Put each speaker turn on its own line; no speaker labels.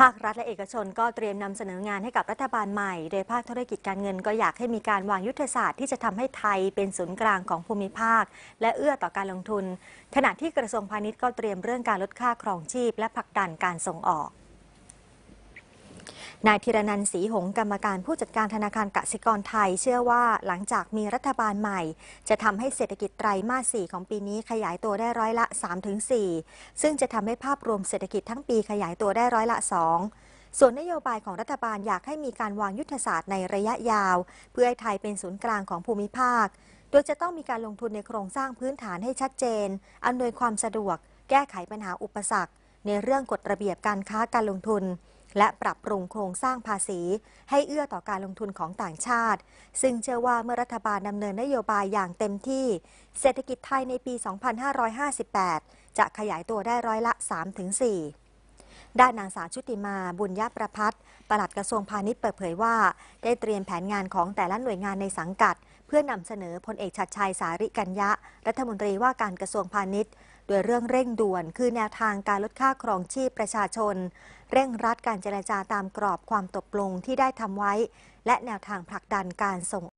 ภาครัฐและเอกชนก็เตรียมนำเสนองานให้กับรัฐบาลใหม่ โดยภาคธุรกิจการเงินก็อยากให้มีการวางยุทธศาสตร์ที่จะทำให้ไทยเป็นศูนย์กลางของภูมิภาค และเอื้อต่อการลงทุน ขณะที่กระทรวงพาณิชย์ก็เตรียมเรื่องการลดค่าครองชีพ และผลักดันการส่งออก นายธีรนันท์ศรีหงส์กรรมการผู้จัดการธนาคารกสิกรไทย เชื่อว่าหลังจากมีรัฐบาลใหม่ จะทำให้เศรษฐกิจไตรมาส 4 ของปีนี้ขยายตัวได้ร้อยละ 3-4 ซึ่งจะทำให้ภาพรวมเศรษฐกิจทั้งปีขยายตัวได้ร้อยละ 2 ส่วนนโยบายของรัฐบาลอยากให้มีการวางยุทธศาสตร์ในระยะยาว เพื่อให้ไทยเป็นศูนย์กลางของภูมิภาค โดยจะต้องมีการลงทุนในโครงสร้างพื้นฐานให้ชัดเจนอำนวยความสะดวก แก้ไขปัญหาอุปสรรค ในเรื่องกฎระเบียบการค้าการลงทุน และปรับปรุงโครงสร้างภาษี ให้เอื้อต่อการลงทุนของต่างชาติ ซึ่งเชื่อว่าเมื่อรัฐบาลดำเนินนโยบายอย่างเต็มที่ เศรษฐกิจไทยในปี 2558 จะขยายตัวได้ร้อยละ 3-4ด้านนางสาวชุติมาบุญยประพัฒน์ปลัดกระทรวงพาณิชย์เปิดเผยว่า ได้เตรียมแผนงานของแต่ละหน่วยงานในสังกัด เพื่อนำเสนอพลเอกชัดชัยสาริกัญญะ รัฐมนตรีว่าการกระทรวงพาณิชย์ ดยเรื่องเร่งด่วนคือแนวทางการลดค่าครองชีพประชาชน เร่งรัดการเจรจาตามกรอบความตกลงที่ได้ทำไว้ และแนวทางผลักดันการส่ง